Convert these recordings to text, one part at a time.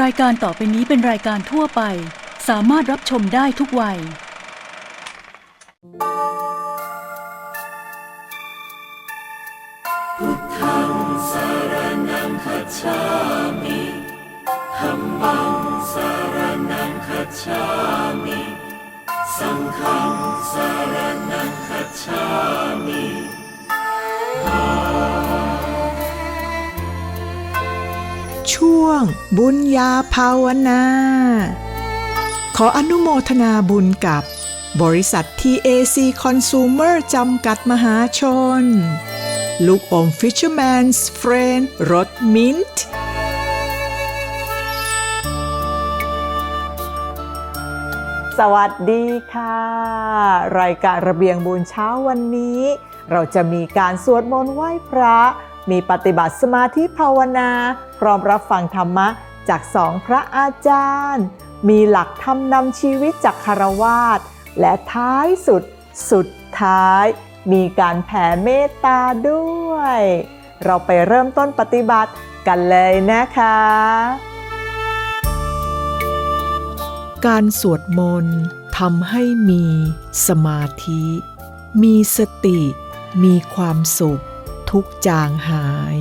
รายการต่อไปนี้เป็นรายการทั่วไป สามารถรับชมได้ทุกวัย พุทธังสารนังคัจฉามิธัมมังสารนังคัจฉามิ สังฆังสารนังคัจฉามิ ช่วง บุญญาภาวนา ขออนุโมทนาบุญกับบริษัท TAC Consumer จำกัดมหาชน ลูกอม Fisherman's Friend รสมิ้นท์สวัสดีค่ะ รายการระเบียงบุญเช้าวันนี้ เราจะมีการสวดมนต์ไหว้พระ มีปฏิบัติสมาธิภาวนา พร้อมรับฟังธรรมะจากสองพระอาจารย์ มีหลักธรรมนำชีวิตจากคารวาสและท้ายสุดสุดท้าย มีการแผ่เมตตาด้วย เราไปเริ่มต้นปฏิบัติกันเลยนะคะ การสวดมนต์ทำให้มีสมาธิ มีสติ มีความสุข ทุกจางหาย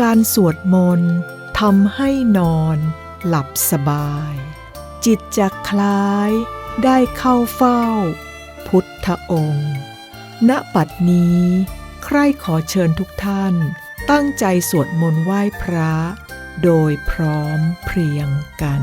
การสวดมนต์ทำให้นอนหลับสบาย จิตจะคล้ายได้เข้าเฝ้า พุทธองค์ ณปัดนี้ ใครขอเชิญทุกท่าน ตั้งใจสวดมนต์ไหว้พระ โดยพร้อมเพรียงกัน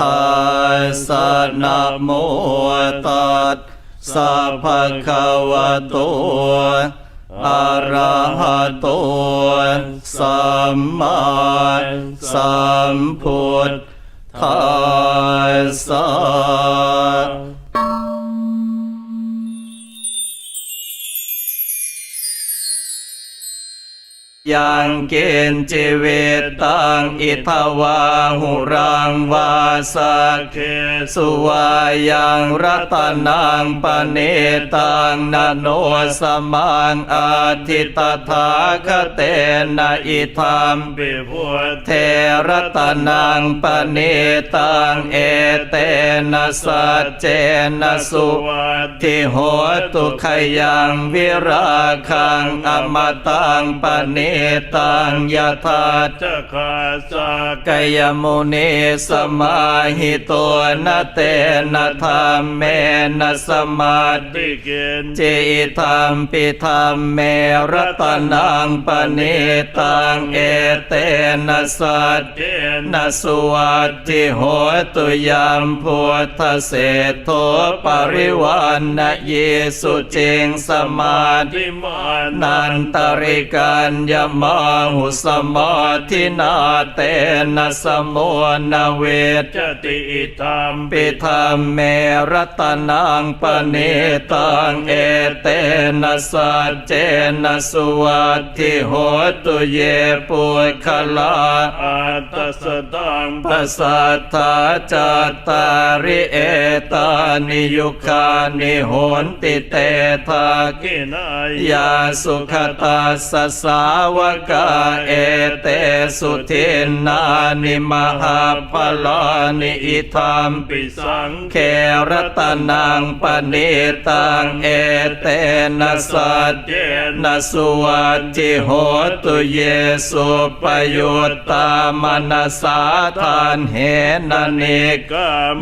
สสะนะโมตัสสะภะคะวะโตอะระหะโตสัมมาสัมพุทธัสสะ ยังเกณฑ์จิเวตังอิทวาหุรังวาสักเคสุวายังรัตนังปเนตังนโนสมังอาทิตถาคเตนะอิธัมปิพุทเทรัตนังปเนตังเอเตนะสัจเจนะสุทิโหตุขยังวิราคังอมตังปเนตังยะธาจะคาสกยมุนีสมาหิตัวนะเตนะธรรมเมนะสมาธิเกณจิธรรมปิธรรมเมรตนังปเนตังเอเตนะสัจเจนะสุวัตติโหตุยามพุทธเศรษโทปริวันนะเยสุเจงสมาธิมานันตริกันยมาหุสมาธินาเตนะสมุนเวจติธรรมปิธรรมเมรตนังปเนตังเอเตนะสัจเจนะสุวัตถิโหตุเยปุคลาอัตตสตังปัสสัทธาจัตตาริเอตานิยุคานิโหนติเตทากินายาสุขตาสสาววกาเอเตสุทินนานิมหาพลานิอิธรรมปิสังเครตนังปณิตังเอเตนะสัจเจนะสุวัติโหตุเยสุปยุตตามนัสาทานเหนะเนก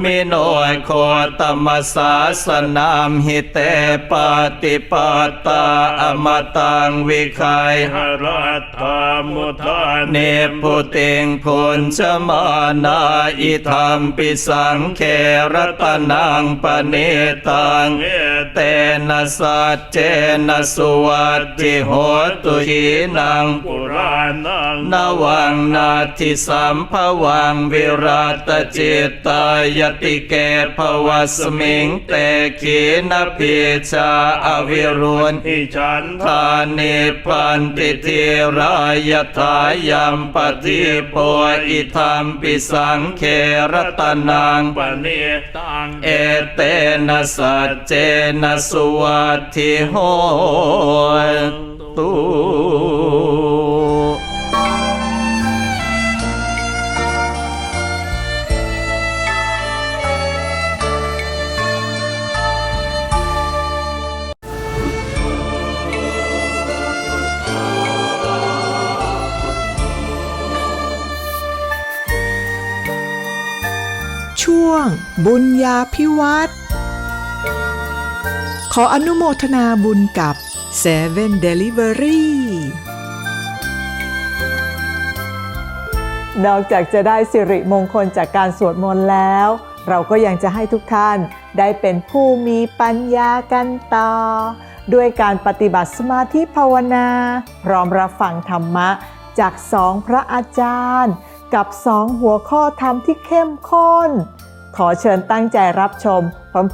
มิโนยโคตมสาสนามหิเตปฏิปตาอมตังวิคัยหราวัตามุทาเนพุติงพุนชมานาอิธรรมปิสังเครตนังปเนตังเอเตนะสัจเจนะสุวัตติโหตุขีนังปุรานังนวังนาทิสัมภวังวิราตจิตตายติเกภวสมิงเตขีนพิชาอวิรุณอิฉันทานิพันติทิรายทายัมปฏิโปอิธรรมปิสังเครตนังปเนตังเอเตนะสัจเจนะสุวัติโหตุ ช่วง บุญญาพิวัตรขออนุโมทนาบุญกับ Seven Delivery นอกจากจะได้สิริมงคลจากการสวดมนต์แล้ว เราก็ยังจะให้ทุกท่านได้เป็นผู้มีปัญญากันต่อ ด้วยการปฏิบัติสมาธิภาวนา พร้อมรับฟังธรรมะจากสองพระอาจารย์ กับสองหัวข้อธรรมที่เข้มข้น ขอเชิญตั้งใจรับชม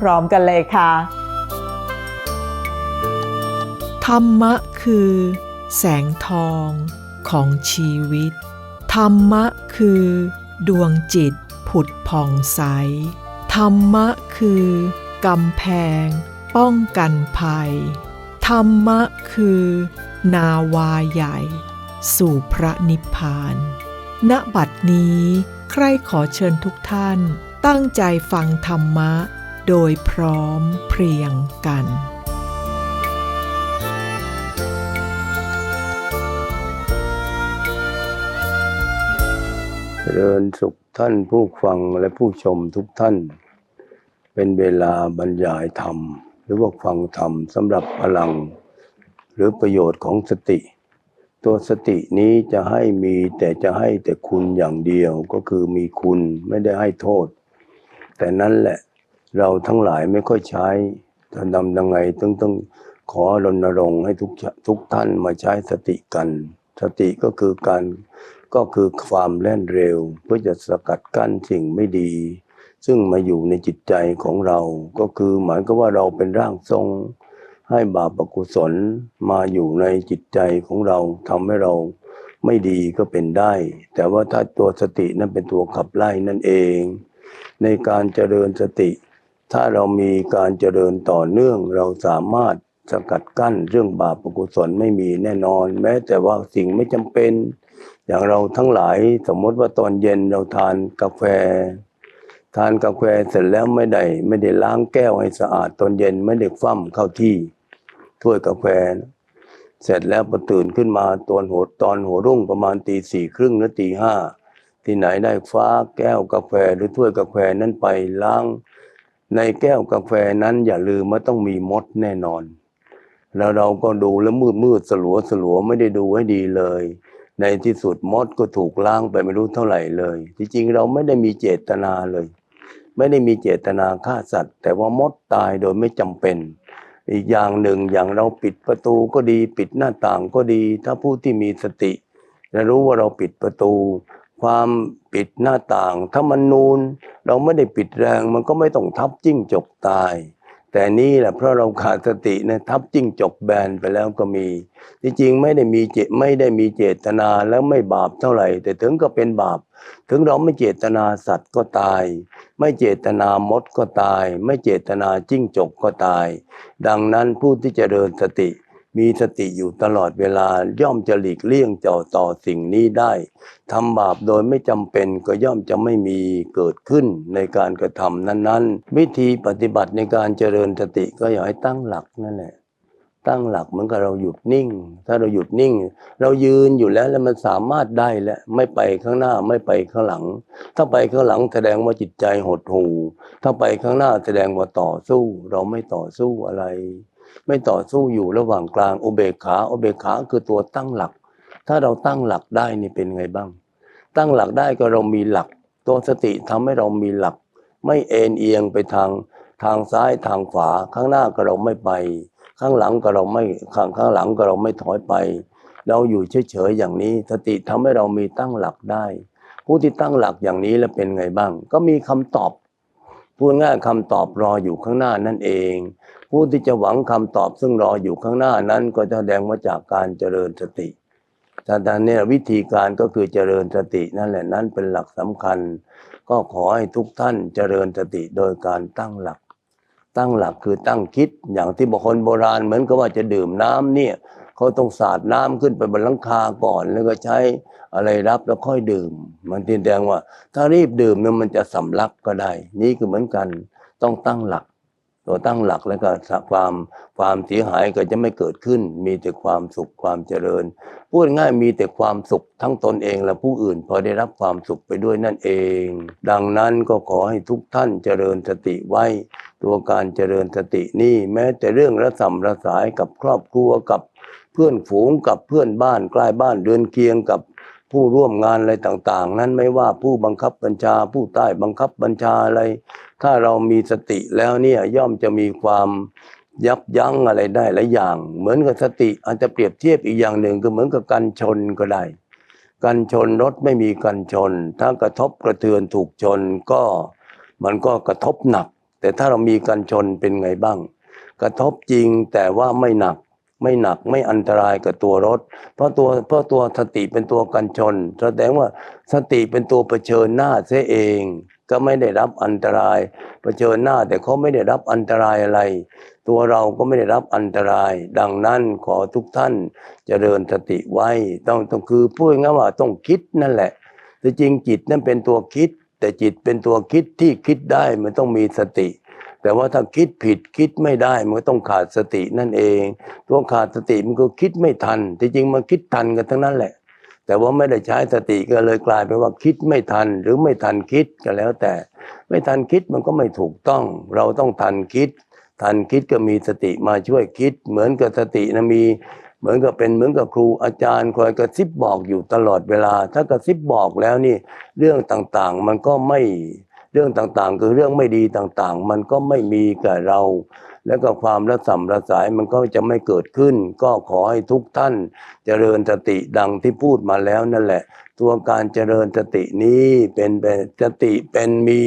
พร้อมๆกันเลยค่ะ ธรรมะคือ แสงทองของชีวิต ธรรมะคือ ดวงจิตผุดผ่องใส ธรรมะคือกำแพง ป้องกันภัย ธรรมะคือ นาวาใหญ่ สู่พระนิพพาน ณ บัดนี้ ใครขอเชิญทุกท่าน ตั้งใจฟังธรรมะ โดยพร้อมเพรียงกันเริญสุขท่านผู้ฟังและผู้ชมทุกท่าน เป็นเวลาบรรยายธรรม หรือว่าฟังธรรมสำหรับพลัง หรือประโยชน์ของสติ ตัวสตินี้จะให้มีแต่จะให้แต่คุณอย่างเดียวก็คือมีคุณไม่ได้ให้โทษ แต่นั้นแหละเราทั้งหลายไม่ค่อยใช้จะนำยังไงต้องต้องขอรณรงค์ให้ทุกทุกท่านมาใช้สติกัน สติก็คือการก็คือความแล่นเร็ว เพื่อจะสกัดกั้นสิ่งไม่ดี ซึ่งมาอยู่ในจิตใจของเรา ก็คือหมายก็ว่าเราเป็นร่างทรง ให้บาปอกุศลมาอยู่ในจิตใจของเราทำให้เราไม่ดีก็เป็นได้ แต่ว่าถ้าตัวสตินั้นเป็นตัวขับไล่นั่นเอง ในการเจริญสติ ถ้าเรามีการเจริญต่อเนื่อง เราสามารถสกัดกั้นเรื่องบาปอกุศลไม่มีแน่นอน แม้แต่ว่าสิ่งไม่จำเป็น อย่างเราทั้งหลายสมมติว่าตอนเย็นเราทานกาแฟ ทานกาแฟเสร็จแล้วไม่ได้ไม่ได้ล้างแก้วให้สะอาดตอนเย็นไม่ได้คว่ำเข้าที่ถ้วยกาแฟ เสร็จแล้วพอตื่นขึ้นมาตอนหัวตอนหัวรุ่งประมาณตีสี่ครึ่งหรือตีห้า ที่ไหนได้ฟ้าแก้วกาแฟหรือถ้วยกาแฟนั้นไปล้าง ในแก้วกาแฟนั้นอย่าลืมว่าต้องมีมดแน่นอน แล้วเราก็ดูแล้วมืดมืดสลัวสลัวไม่ได้ดูให้ดีเลย ในที่สุดมดก็ถูกล้างไปไม่รู้เท่าไหร่เลยที่จริงเราไม่ได้มีเจตนาเลย ไม่ได้มีเจตนาฆ่าสัตว์ แต่ว่ามดตายโดยไม่จำเป็นอีกอย่างหนึ่งอย่างเราปิดประตูก็ดี ปิดหน้าต่างก็ดี ถ้าผู้ที่มีสติ และรู้ว่าเราปิดประตู ความปิดหน้าต่าง ถ้ามันนูนเราไม่ได้ปิดแรง มันก็ไม่ต้องทับจิ้งจกตาย แต่นี่แหละเพราะเราขาดสติเนะทับจิ้งจกแบนไปแล้วก็มี จริงไม่ได้มีเจไม่ได้มีเจตนาแล้วไม่บาปเท่าไหร่ แต่ถึงก็เป็นบาป ถึงเราไม่เจตนาสัตว์ก็ตาย ไม่เจตนามดก็ตาย ไม่เจตนาจิ้งจกก็ตาย ดังนั้นผู้ที่จเจริญสติ มีสติอยู่ตลอดเวลาย่อมจะหลีกเลี่ยงเจ้าต่อสิ่งนี้ได้ทำบาปโดยไม่จำเป็นก็ย่อมจะไม่มีเกิดขึ้นในการกระทำนั้นๆ วิธีปฏิบัติในการเจริญสติก็อย่าให้ตั้งหลักนั่นแหละ ตั้งหลักเหมือนกับเราหยุดนิ่ง ถ้าเราหยุดนิ่ง เรายืนอยู่แล้วแล้วมันสามารถได้แล้วไม่ไปข้างหน้าไม่ไปข้างหลัง ถ้าไปข้างหลังแสดงว่าจิตใจหดหู่ถ้าไปข้างหน้าแสดงว่าต่อสู้ เราไม่ต่อสู้อะไร ไม่ต่อสู้อยู่ระหว่างกลางอุเบกขาอุเบกขาคือตัวตั้งหลัก ถ้าเราตั้งหลักได้นี่เป็นไงบ้าง ตั้งหลักได้ก็เรามีหลัก ตัวสติทำให้เรามีหลัก ไม่เอ็นเอียงไปทางทางซ้ายทางขวาข้างหน้าก็เราไม่ไป ข้างหลังก็เราไม่ข้างข้างหลังก็เราไม่ถอยไป เราอยู่เฉยๆอย่างนี้ สติทำให้เรามีตั้งหลักได้ ผู้ที่ตั้งหลักอย่างนี้แล้วเป็นไงบ้าง ก็มีคำตอบพูดง่ายคำตอบรออยู่ข้างหน้านั่นเอง ผู้ที่จะหวังคำตอบซึ่งรออยู่ข้างหน้านั้นก็จะแสดงมาจากการเจริญสติแต่ตอนนี้วิธีการก็คือเจริญสตินั่นแหละนั้นเป็นหลักสำคัญ ก็ขอให้ทุกท่านเจริญสติโดยการตั้งหลัก ตั้งหลักคือตั้งคิดอย่างที่บางคนโบราณเหมือนกับว่าจะดื่มน้ำเนี่ยเขาต้องสาดน้ำขึ้นไปบนหลังคาก่อน แล้วก็ใช้อะไรรับแล้วค่อยดื่ม มันแสดงว่า ถ้ารีบดื่มเนี่ยมันจะสำลักก็ได้ นี่คือเหมือนกันต้องตั้งหลัก ตัวตั้งหลักแล้วก็ความความเสียหายก็จะไม่เกิดขึ้น มีแต่ความสุขความเจริญ พูดง่ายมีแต่ความสุขทั้งตนเองและผู้อื่น พอได้รับความสุขไปด้วยนั่นเอง ดังนั้นก็ขอให้ทุกท่านเจริญสติไว้ ตัวการเจริญสตินี่แม้แต่เรื่องระสำระสายกับครอบครัวกับเพื่อนฝูงกับเพื่อนบ้านใกล้บ้านเดือนเคียงกับผู้ร่วมงานอะไรต่าง ๆ นั้นไม่ว่าผู้บังคับบัญชาผู้ใต้บังคับบัญชาอะไร ถ้าเรามีสติแล้วเนี่ยย่อมจะมีความยับยั้งอะไรได้หลายอย่าง เหมือนกับสติอาจจะเปรียบเทียบอีกอย่างหนึ่งก็เหมือนกับการชนก็ได้กันชนรถไม่มีกันชน ถ้ากระทบกระเทือนถูกชนก็มันก็กระทบหนัก แต่ถ้าเรามีกันชนเป็นไงบ้าง กระทบจริงแต่ว่าไม่หนัก ไม่หนักไม่อันตรายกับตัวรถ เพราะตัวเพราะตัวสติเป็นตัวกันชน แสดงว่าสติเป็นตัวเผชิญหน้าเสียเอง ก็ไม่ได้รับอันตรายเผชิญหน้าแต่เขาไม่ได้รับอันตรายอะไร ตัวเราก็ไม่ได้รับอันตราย ดังนั้นขอทุกท่านจเจริญสติไว้ต้องต้องคือพูดง่ายว่าต้องคิดนั่นแหละแต่จริงจิตนั่นเป็นตัวคิด แต่จิตเป็นตัวคิดที่คิดได้มันต้องมีสติ แต่ว่าถ้าคิดผิดคิดไม่ได้มันก็ต้องขาดสตินั่นเอง ตัวขาดสติมันก็คิดไม่ทันที่จริงมันคิดทันกันทั้งนั้นแหละ แต่ว่าไม่ได้ใช้สติก็เลยกลายเป็นว่าคิดไม่ทันหรือไม่ทันคิดก็แล้วแต่ ไม่ทันคิดมันก็ไม่ถูกต้อง เราต้องทันคิด ทันคิดก็มีสติมาช่วยคิด เหมือนกับสตินะมี เหมือนกับเป็นเหมือนกับครูอาจารย์คอยกระซิบบอกอยู่ตลอดเวลา ถ้ากระซิบบอกแล้วนี่เรื่องต่างๆมันก็ไม่เรื่องต่างๆ คือเรื่องไม่ดีต่างๆ มันก็ไม่มีกับเรา แล้วก็ความระสำระสายมันก็จะไม่เกิดขึ้น ก็ขอให้ทุกท่านเจริญสติดังที่พูดมาแล้วนั่นแหละ ตัวการเจริญสตินี้เป็นเป็นสติเป็นมี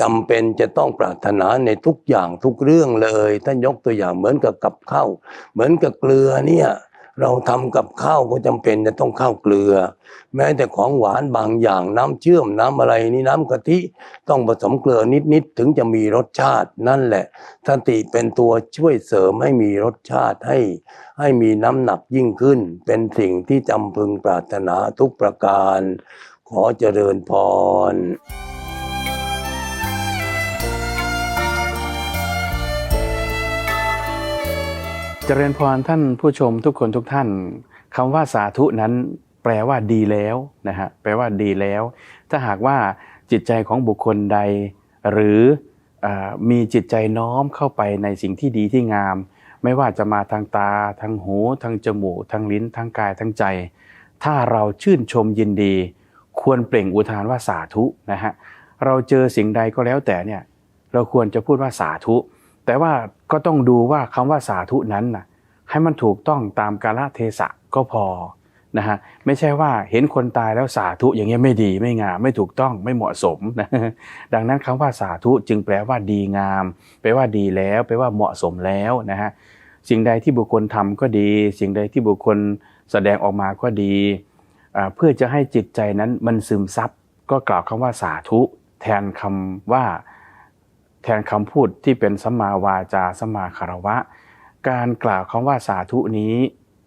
จำเป็นจะต้องปรารถนาในทุกอย่างทุกเรื่องเลยท่านยกตัวอย่างเหมือนกับกับข้าวเหมือนกับเกลือเนี่ย เราทำกับข้าวก็จำเป็นจะต้องข้าวเกลือ แม้แต่ของหวานบางอย่างน้ำเชื่อมน้ำอะไรนี่น้ำกะทิต้องผสมเกลือนิดๆถึงจะมีรสชาตินั่นแหละสติเป็นตัวช่วยเสริมให้มีรสชาติให้ ให้มีน้ำหนักยิ่งขึ้น เป็นสิ่งที่จำพึงปรารถนาทุกประการ ขอเจริญพร จริญพรท่านผู้ชมทุกคนทุกท่านคำว่าสาธุนั้นแปลว่าดีแล้วนะฮะแปลว่าดีแล้ว ถ้าหากว่าจิตใจของบุคคลใด หรืออมีจิตใจน้อมเข้าไปในสิ่งที่ดีที่งาม ไม่ว่าจะมาทางตา ทางหู ทางจมูก ทางลิ้น ทางกาย ทางใจ ถ้าเราชื่นชมยินดี ควรเปล่งอุทานว่าสาธุนะฮะเราเจอสิ่งใดก็แล้วแต่เนี่ยเราควรจะพูดว่าสาธุ แต่ว่าก็ต้องดูว่าคำว่าสาธุนั้นนะให้มันถูกต้องตามกาลเทศะก็พอนะฮะไม่ใช่ว่าเห็นคนตายแล้วสาธุอย่างเงี้ยไม่ดีไม่งาม ไม่ถูกต้องไม่เหมาะสมนะดังนั้นคำว่าสาธุจึงแปลว่าดีงาม แปลว่าดีแล้ว แปลว่าเหมาะสมแล้วนะฮะสิ่งใดที่บุคคลทำก็ดี สิ่งใดที่บุคคลแสดงออกมาก็ดี เพื่อจะให้จิตใจนั้นมันซึมซับก็กล่าวคำว่าสาธุ แทนคำว่า แทนคำพูดที่เป็นสัมมาวาจาสัมมาคารวะ การกล่าวคำว่าสาธุนี้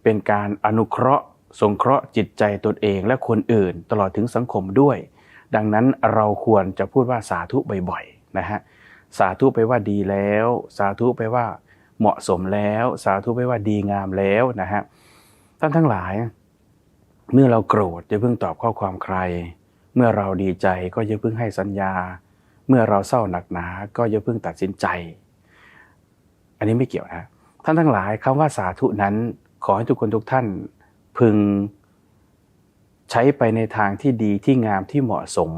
เป็นการอนุเคราะห์ สงเคราะห์จิตใจตนเองและคนอื่น ตลอดถึงสังคมด้วย ดังนั้นเราควรจะพูดว่าสาธุบ่อยๆนะฮะสาธุไปว่าดีแล้ว สาธุไปว่าเหมาะสมแล้ว สาธุไปว่าดีงามแล้วนะฮะท่านทั้งหลาย เมื่อเราโกรธอย่าเพิ่งตอบข้อความใคร เมื่อเราดีใจก็อย่าเพิ่งให้สัญญา เมื่อเราเศร้าหนักหนา ก็อย่าเพิ่งตัดสินใจ อันนี้ไม่เกี่ยวนะท่านทั้งหลายคำว่าสาธุนั้นขอให้ทุกคนทุกท่านพึงใช้ไปในทางที่ดีที่งามที่เหมาะสม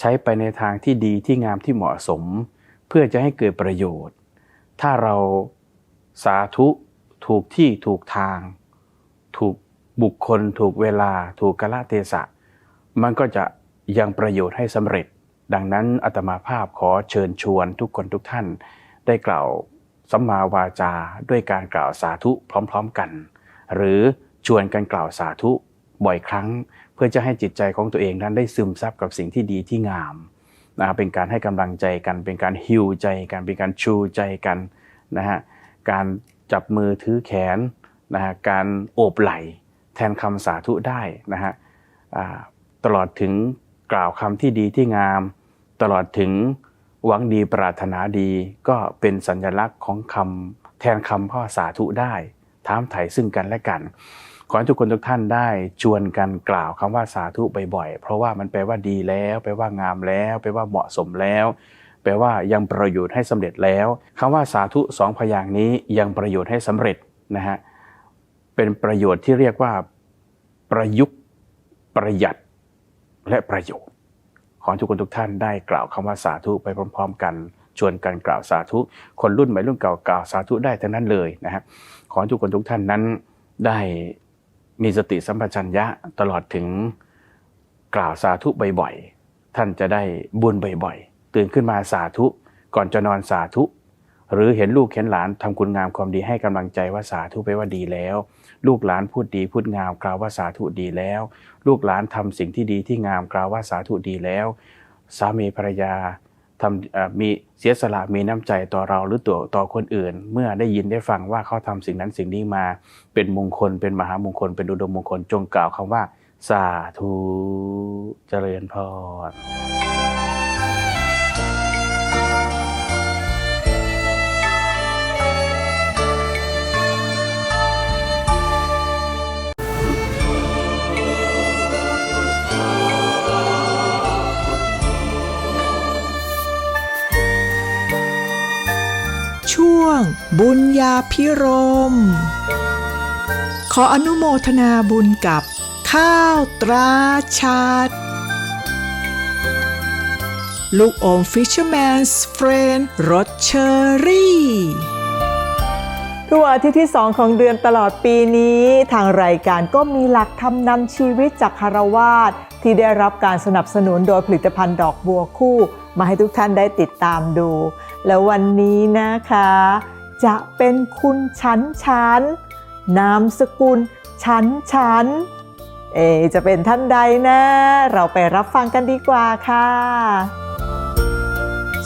ใช้ไปในทางที่ดีที่งามที่เหมาะสม เพื่อจะให้เกิดประโยชน์ ถ้าเราสาธุถูกที่ถูกทาง ถูกบุคคล ถูกเวลา ถูกกาลเทศะ มันก็จะยังประโยชน์ให้สำเร็จ ดังนั้นอาตมาภาพขอเชิญชวนทุกคนทุกท่าน ได้กล่าวสัมมาวาจาด้วยการกล่าวสาธุพร้อม ๆกัน หรือชวนกันกล่าวสาธุบ่อยครั้ง เพื่อจะให้จิตใจของตัวเองนั้นได้ซึมซับกับสิ่งที่ดีที่งามนะเป็นการให้กำลังใจกัน เป็นการฮิวใจกันเป็นการชูใจกันนะฮะการจับมือถือแขนนะฮะการโอบไหล่แทนคำสาธุได้นะฮะตลอดถึงกล่าวคำที่ดีที่งาม ตลอดถึงหวังดีปรารถนาดีก็เป็นสัญลักษณ์ของคำแทนคำพ่อสาธุได้ถามไถ่ซึ่งกันและกันขอให้ทุกคนทุกท่านได้ชวนกันกล่าวคำว่าสาธุบ่อยๆ เพราะว่ามันแปลว่าดีแล้ว แปลว่างามแล้ว แปลว่าเหมาะสมแล้ว แปลว่ายังประโยชน์ให้สำเร็จแล้วคำว่าสาธุสองพยางนี้ยังประโยชน์ให้สำเร็จนะฮะ เป็นประโยชน์ที่เรียกว่า ประยุกต์ประหยัดและประโยชน์ อทุกคนทุกท่านได้กล่าวคำว่าสาธุไปพร้อม ๆ กัน ชวนกันกล่าวสาธุ คนรุ่นใหม่รุ่นเก่ากล่าวสาธุได้ทั้งนั้นเลยนะฮะขอทุกคนทุกท่านนั้นได้มีสติสัมปชัญญะตลอดถึงกล่าวสาธุบ่อยๆท่านจะได้บุญบ่อยๆตื่นขึ้นมาสาธุ ก่อนจะนอนสาธุ หรือเห็นลูกเห็นหลานทำคุณงามความดีให้กำลังใจว่าสาธุไปว่าดีแล้ว ลูกหลานพูดดีพูดงามกล่าวว่าสาธุดีแล้ว ลูกหลานทำสิ่งที่ดีที่งามกล่าวว่าสาธุดีแล้ว สามีภรรยาทำมีเสียสละมีน้ำใจต่อเราหรือตัวต่อคนอื่น เมื่อได้ยินได้ฟังว่าเขาทำสิ่งนั้นสิ่งนี้มาเป็นมงคล เป็นมหามงคล เป็นอุดมมงคลจงกล่าวคำว่า สาธุเจริญพร วง บุญญาพิรม ขออนุโมทนาบุญกับ ข้าวตราชาติลูกอมฟิชเชอร์แมนส์เฟรนรสเชอรี่ ทุกวันอาทิตย์ที่ 2 ของเดือนตลอดปีนี้ ทางรายการก็มีหลักธรรมนำชีวิตจากคารวาสที่ได้รับการสนับสนุนโดยผลิตภัณฑ์ดอกบัวคู่ มาให้ทุกท่านได้ติดตามดู แล้ววันนี้นะคะ จะเป็นคุณชันชันนามสกุลชันชันเอ จะเป็นท่านใดนะ เราไปรับฟังกันดีกว่าค่ะ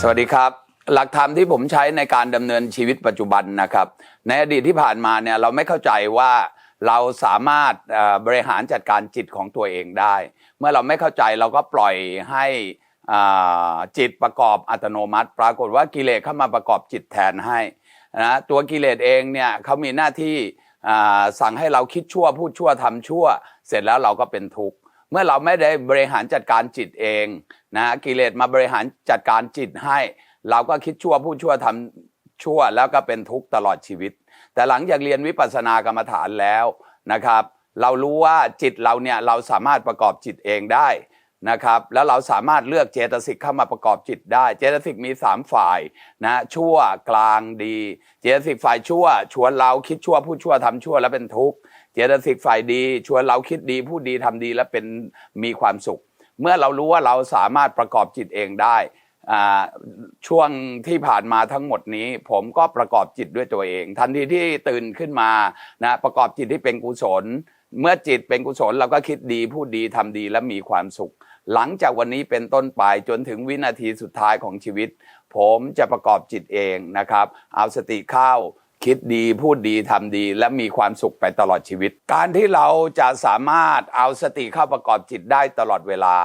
สวัสดีครับ หลักธรรมที่ผมใช้ในการดำเนินชีวิตปัจจุบันนะครับ ในอดีตที่ผ่านมาเนี่ยเราไม่เข้าใจว่าเราสามารถบริหารจัดการจิตของตัวเองได้ เมื่อเราไม่เข้าใจเราก็ปล่อยให้อาจิตประกอบอัตโนมัติ ปรากฏว่ากิเลสเข้ามาประกอบจิตแทนให้นะตัวกิเลสเองเนี่ยเขามีหน้าที่สั่งให้เราคิดชั่วพูดชั่วทำชั่ว เสร็จแล้วเราก็เป็นทุกข์เมื่อเราไม่ได้บริหารจัดการจิตเองนะกิเลสมาบริหารจัดการจิตให้ เราก็คิดชั่วพูดชั่วทำชั่วแล้วก็เป็นทุกข์ตลอดชีวิต แต่หลังจากเรียนวิปัสสนากรรมฐานแล้วนะครับ เรารู้ว่าจิตเราเนี่ยเราสามารถประกอบจิตเองได้นะครับแล้วเราสามารถเลือกเจตสิกเข้ามาประกอบจิตได้ เจตสิกมี 3 ฝ่ายนะชั่วกลางดี เจตสิกฝ่ายชั่ว ชวนเราคิดชั่วพูดชั่วทำชั่วแล้วเป็นทุกข์เจตสิกฝ่ายดี ชวนเราคิดดีพูดดีทำดีแล้วเป็นมีความสุข เมื่อเรารู้ว่าเราสามารถประกอบจิตเองได้ ช่วงที่ผ่านมาทั้งหมดนี้ ผมก็ประกอบจิตด้วยตัวเอง ทันทีที่ตื่นขึ้นมานะประกอบจิตที่เป็นกุศล เมื่อจิตเป็นกุศลเราก็คิดดีพูดดีทำดีและมีความสุข หลังจากวันนี้เป็นต้นไปจนถึงวินาทีสุดท้ายของชีวิต ผมจะประกอบจิตเองนะครับ เอาสติเข้าคิดดีพูดดีทำดีและมีความสุขไปตลอดชีวิต การที่เราจะสามารถเอาสติเข้าประกอบจิตได้ตลอดเวลา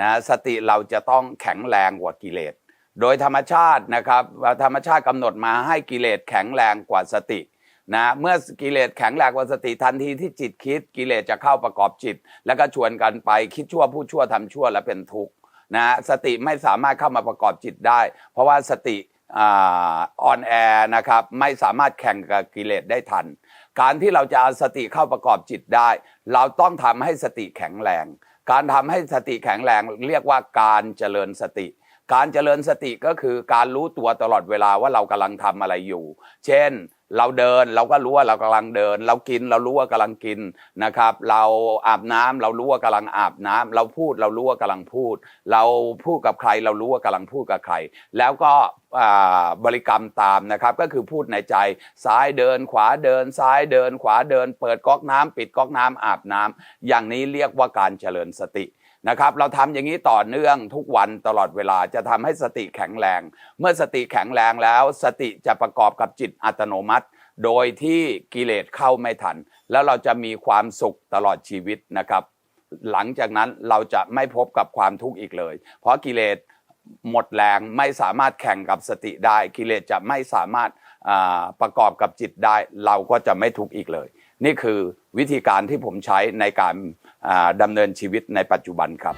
นะสติเราจะต้องแข็งแรงกว่ากิเลส โดยธรรมชาตินะครับธรรมชาติกำหนดมาให้กิเลสแข็งแรงกว่าสตินะเมื่อกิเลสแข็งแรงกว่าสติทันทีที่จิตคิดกิเลสจะเข้าประกอบจิต แล้วก็ชวนกันไปคิดชั่วพูดชั่วทำชั่วและเป็นทุกข์นะสติไม่สามารถเข้ามาประกอบจิตได้ เพราะว่าสติอ่อนแอนะครับไม่สามารถแข่งกับกิเลสได้ทัน การที่เราจะเอาสติเข้าประกอบจิตได้ เราต้องทำให้สติแข็งแรง การทำให้สติแข็งแรงเรียกว่าการเจริญสติ การเจริญสติก็คือการรู้ตัวตลอดเวลาว่าเรากำลังทำอะไรอยู่ เช่น เราเดินเราก็รู้ว่าเรากำลังเดิน เรากินเรารู้ว่ากำลังกินนะครับ เราอาบน้ำเรารู้ว่ากำลังอาบน้ำเราพูดเรารู้ว่ากำลังพูด เราพูดกับใคร เรารู้ว่ากำลังพูดกับใคร แล้วก็บริกรรมตามนะครับ ก็คือพูดในใจ ซ้ายเดินขวาเดิน ซ้ายเดินขวาเดิน เปิดก๊อกน้ำปิดก๊อกน้ำอาบน้ำอย่างนี้เรียกว่าการเจริญสติ นะครับ เราทำอย่างนี้ต่อเนื่องทุกวันตลอดเวลาจะทำให้สติแข็งแรง เมื่อสติแข็งแรงแล้ว สติจะประกอบกับจิตอัตโนมัติ โดยที่กิเลสเข้าไม่ทัน แล้วเราจะมีความสุขตลอดชีวิตนะครับ หลังจากนั้นเราจะไม่พบกับความทุกข์อีกเลย เพราะกิเลสหมดแรงไม่สามารถแข่งกับสติได้ กิเลสจะไม่สามารถประกอบกับจิตได้ เราก็จะไม่ทุกข์อีกเลย นี่คือวิธีการที่ผมใช้ในการ ดำเนินชีวิตในปัจจุบันครับ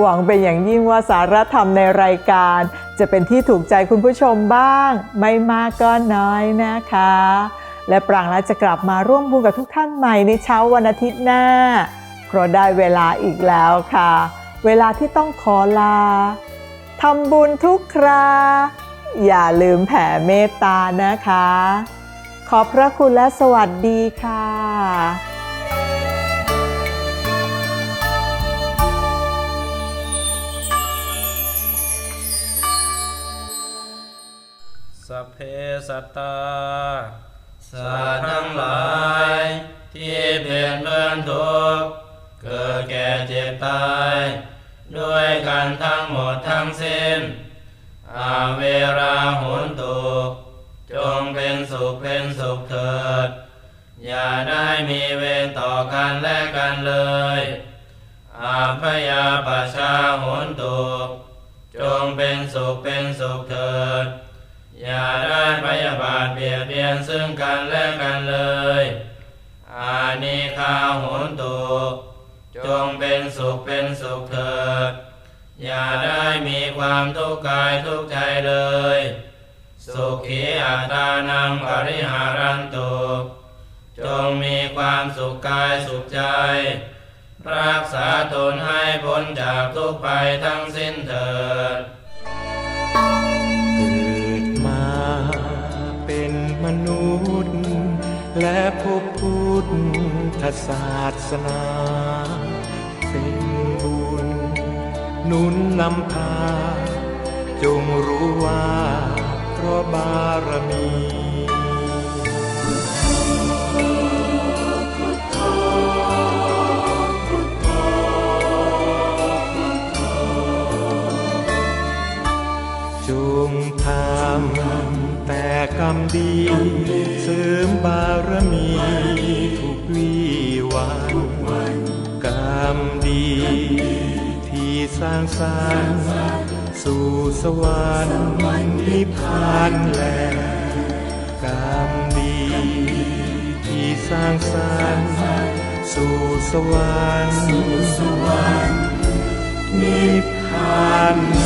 หวังเป็นอย่างยิ่งว่าสารธรรมในรายการ จะเป็นที่ถูกใจคุณผู้ชมบ้าง ไม่มากก็น้อยนะคะ และปรางและจะกลับมาร่วมบุญกับทุกท่านใหม่ในเช้าวันอาทิตย์หน้า เพราะได้เวลาอีกแล้วค่ะ เวลาที่ต้องขอลาทำบุญทุกคราอย่าลืมแผ่เมตตานะคะ ขอบพระคุณและสวัสดีค่ะ สัพเพสัตตาสัตว์ทั้งหลาย ที่เบียดเบือนทุกข์เกิดแก่เจ็บตาย ด้วยกันทั้งหมดทั้งสิ้น อาเวราหุนตุจงเป็นสุขเป็นสุขเถิด อย่าได้มีเวรต่อกันและกันเลย อาพยาปชาหุนตุจงเป็นสุขเป็นสุขเถิด อย่าได้พยาบาทเบียดเบียนซึ่งกันและกันเลย อานิคาโหนตุ จงเป็นสุขเป็นสุขเถิด อย่าได้มีความทุกข์กายทุกข์ใจเลย สุขีอัตานังปริหารันตุจงมีความสุขกายสุขใจ รักษาตนให้พ้นจากทุกข์ภัยทั้งสิ้นเถิด ธศาสนา เป็นบุญหนุนนำพา จงรู้ว่าเพราะบารมี สวรรค์นิพพาน